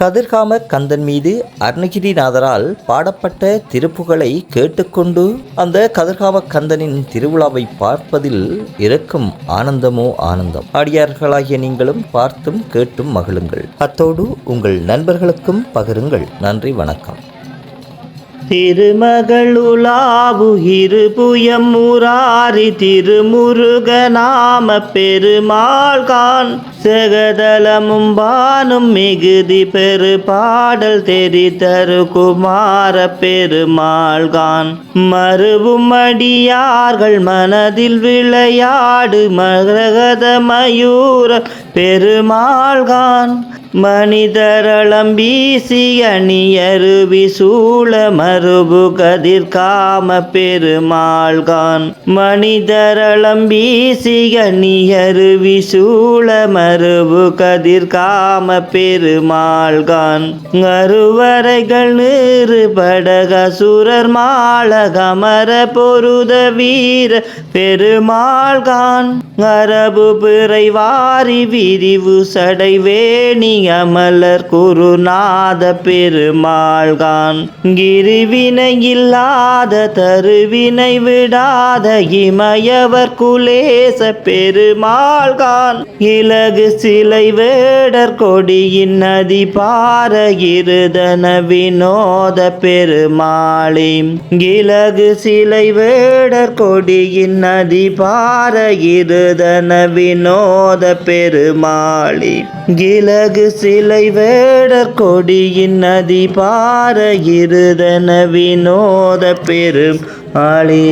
கதிர்காம கந்தன் மீது அருணகிரிநாதரால் பாடப்பட்ட திருப்புகளை கேட்டுக்கொண்டு அந்த கதிர்காம கந்தனின் திருவிழாவை பார்ப்பதில் இருக்கும் ஆனந்தமோ ஆனந்தம். அடியார்களாகிய நீங்களும் பார்த்தும் கேட்டும் மகிழுங்கள். அத்தோடு உங்கள் நண்பர்களுக்கும் பகிருங்கள். நன்றி வணக்கம். திருமகளுலாவு இருபுயம் முராரி திருமுருகநாம பெருமாள் கான் செகதலமும் பானும் மிகுதி பெரு பாடல் தெரித்தரு குமார பெருமாள் கான் மறுவும் அடியார்கள் மனதில் விளையாடு மரகத மயூர பெருமாள் கான் மனிதரளம் வீசி அணியருவி சூழ மறுபு கதிர் காம பெருமாள்கான். மனிதரளம் வீசி அணியருவி சூழ மறுபு கதிர் காம பெருமாள்கான். அருவரைகள் நிறுபடக சுரர் மாள கமர பொருத வீர பெருமாள்கான். அரபு பிறை வாரி விரிவு சடை வேணி அமலர் குருநாத பெருமாள்கான். கிரிவினை இல்லாத தருவினை விடாத இமயவர் குலேச பெருமாள்கான். இலகு சிலை வேடர் கொடியின் நதி பார இருதன வினோத பெருமாளே இலகு சிலை வேடர் கொடியின் நதி பார இருதன வினோத பெருமாளே கிழகு சிலை வேடர் கொடியின் நதி பார இருதன வினோத பெரும் ஆளே